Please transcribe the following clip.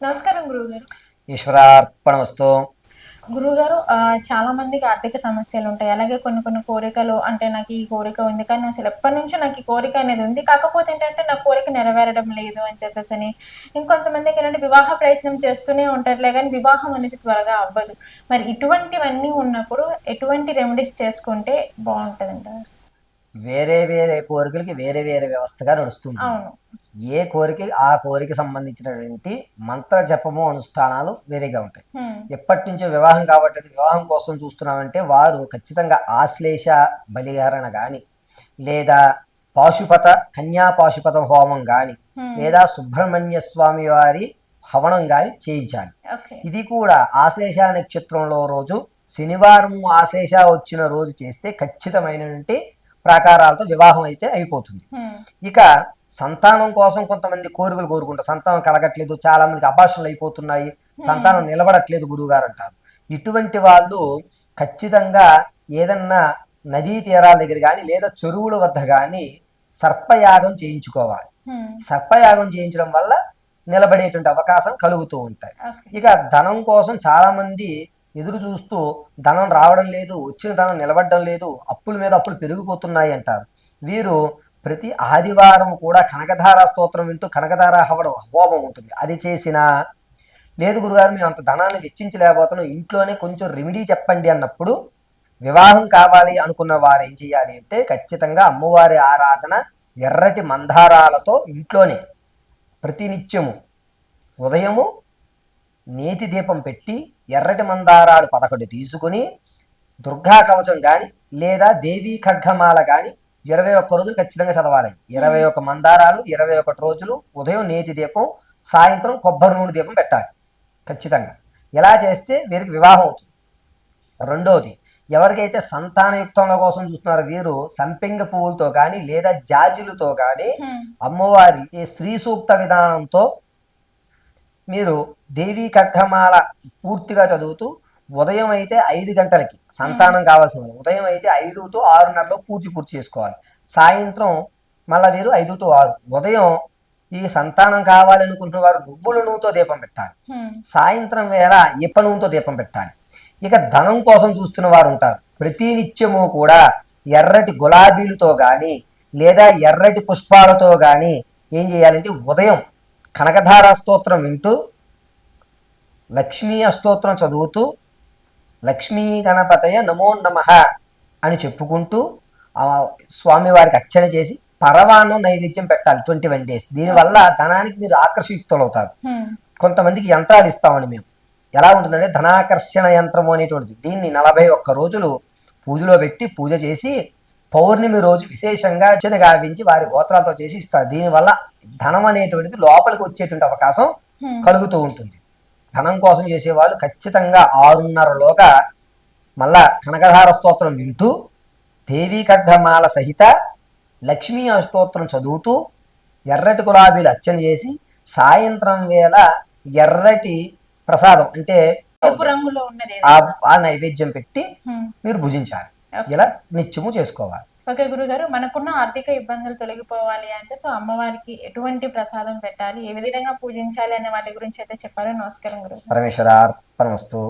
నమస్కారం గురువుగారు. ఈశ్వరార్పణమస్తు. గురువుగారు చాలా మందికి ఆర్థిక సమస్యలు ఉంటాయి. అలాగే కొన్ని కొన్ని కోరికలు అంటే నాకు ఈ కోరిక ఉంది కానీ అసలు ఎప్పటి నుంచో నాకు ఈ కోరిక అనేది ఉంది. కాకపోతే ఏంటంటే నా కోరిక నెరవేరడం లేదు అని చెప్పేసి అని ఇంకొంతమందికి ఏంటంటే వివాహ ప్రయత్నం చేస్తూనే ఉంటారులే కానీ వివాహం అనేది త్వరగా అవ్వదు. మరి ఇటువంటివన్నీ ఉన్నప్పుడు ఎటువంటి రెమెడీస్ చేసుకుంటే బాగుంటుంది అంటారు వేరే వేరే కోరికలకి వేరే వేరే వ్యవస్థగా నడుస్తుంది. అవును. ఏ కోరిక ఆ కోరిక సంబంధించినటువంటి మంత్ర జపము అనుష్ఠానాలు వేరేగా ఉంటాయి. ఎప్పటి నుంచో వివాహం కాబట్టి వివాహం కోసం చూస్తున్నామంటే వారు ఖచ్చితంగా ఆశ్లేష బలిహరణ కానీ లేదా పాశుపత కన్యా పాశుపత హోమం కానీ. లేదా సుబ్రహ్మణ్య స్వామి వారి హవనం కానీ చేయించాలి ఇది కూడా ఆశేష నక్షత్రంలో రోజు శనివారం ఆశేష వచ్చిన రోజు చేస్తే ఖచ్చితమైనటువంటి ప్రాకారాలతో వివాహం అయితే అయిపోతుంది. ఇక సంతానం కోసం కొంతమంది కోరికలు కోరుకుంటారు. సంతానం కలగట్లేదు చాలా మందికి అభాషణలు అయిపోతున్నాయి. సంతానం నిలబడట్లేదు గురువుగారు అంటారు ఇటువంటి వాళ్ళు ఖచ్చితంగా ఏదన్నా నదీ తీరాల దగ్గర కానీ లేదా చెరువుల వద్ద కానీ సర్పయాగం చేయించుకోవాలి. హ్మ్. సర్పయాగం చేయించడం వల్ల నిలబడేటువంటి అవకాశం కలుగుతూ ఉంటాయి. ఇక ధనం కోసం చాలా మంది ఎదురు చూస్తూ ధనం రావడం లేదు వచ్చిన ధనం నిలబడడం లేదు అప్పుల మీద అప్పులు పెరిగిపోతున్నాయి అంటారు. వీరు ప్రతి ఆదివారం కూడా కనకధార స్తోత్రం వింటూ కనకధార హవడం హోమం ఉంటుంది. అది చేసిన లేదు గురుగారు మేము అంత ధనాన్ని వెచ్చించలేకపోతున్నాం. ఇంట్లోనే కొంచెం రెమెడీ చెప్పండి అన్నప్పుడు వివాహం కావాలి అనుకున్న వారు ఏం చేయాలి అంటే ఖచ్చితంగా అమ్మవారి ఆరాధన ఎర్రటి మందారాలతో ఇంట్లోనే ప్రతినిత్యము ఉదయము నేతి దీపం పెట్టి ఎర్రటి మందారాలు పదకొండు తీసుకుని దుర్గా కవచం కానీ లేదా దేవీ ఖడ్గమాల కానీ ఇరవై ఒక్క రోజులు ఖచ్చితంగా చదవాలి. ఇరవై ఒక్క మందారాలు ఇరవై ఒకటి రోజులు ఉదయం నేతి దీపం సాయంత్రం కొబ్బరి నూనె దీపం పెట్టాలి. ఖచ్చితంగా. ఇలా చేస్తే వీరికి వివాహం అవుతుంది. రెండోది ఎవరికైతే సంతానయుక్తంల కోసం చూస్తున్నారో వీరు సంపెంగ పువ్వులతో కానీ లేదా జాజులతో కానీ. అమ్మవారి ఈ శ్రీ సూక్త విధానంతో మీరు దేవీ ఖడ్గమాల పూర్తిగా చదువుతూ ఉదయం అయితే ఐదు గంటలకి సంతానం కావాల్సిన. ఉదయం అయితే ఐదు టు ఆరున్నరలో పూర్తి పూర్తి చేసుకోవాలి. సాయంత్రం మళ్ళా వీరు ఐదు టు ఆరు. ఉదయం ఈ సంతానం కావాలనుకుంటున్న వారు నువ్వుల నూనెతో దీపం పెట్టాలి. సాయంత్రం వేళ ఇప్ప నూనెతో దీపం పెట్టాలి. ఇక ధనం కోసం చూస్తున్న వారు ఉంటారు. ప్రతి నిత్యము కూడా ఎర్రటి గులాబీలతో కానీ లేదా ఎర్రటి పుష్పాలతో కానీ ఏం చేయాలంటే ఉదయం కనకధార స్తోత్రం వింటూ లక్ష్మీ అష్టోత్రం చదువుతూ లక్ష్మీ గణపతయ నమో నమః అని చెప్పుకుంటూ ఆ స్వామివారికి అర్చన చేసి పరవాన్నం నైవేద్యం పెట్టాలి ట్వంటీ వన్ డేస్. దీనివల్ల ధనానికి మీరు ఆకర్షితులవుతారు. కొంతమందికి యంత్రాలు ఇస్తామని మేము. ఎలా ఉంటుందంటే ధనాకర్షణ యంత్రము అనేటువంటిది. దీన్ని నలభై ఒక్క రోజులు పూజలో పెట్టి పూజ చేసి పౌర్ణమి రోజు విశేషంగా అర్చన గావించి వారి గోత్రాలతో చేసి ఇస్తారు. దీనివల్ల ధనం అనేటువంటిది లోపలికి వచ్చేటువంటి అవకాశం. కలుగుతూ ఉంటుంది. ధనం కోసం చేసేవాళ్ళు ఖచ్చితంగా ఆరున్నరలోగా మళ్ళా కనకధార స్తోత్రం వింటూ దేవీ ఖడ్గమాల సహిత లక్ష్మీ అష్టోత్తరం చదువుతూ ఎర్రటి గులాబీలు అర్చన చేసి సాయంత్రం వేళ ఎర్రటి ప్రసాదం అంటే ఆ నైవేద్యం పెట్టి. మీరు భుజించాలి. ఇలా నిత్యము చేసుకోవాలి ఓకే గురుగారు మనకున్న ఆర్థిక ఇబ్బందులు తొలగిపోవాలి అంటే సో అమ్మవారికి ఎటువంటి ప్రసాదం పెట్టాలి? ఏ విధంగా పూజించాలి అనే వాటి గురించి అయితే చెప్పాలి నమస్కారం గురుగారు. పరమేశ్వరార్పణమస్తు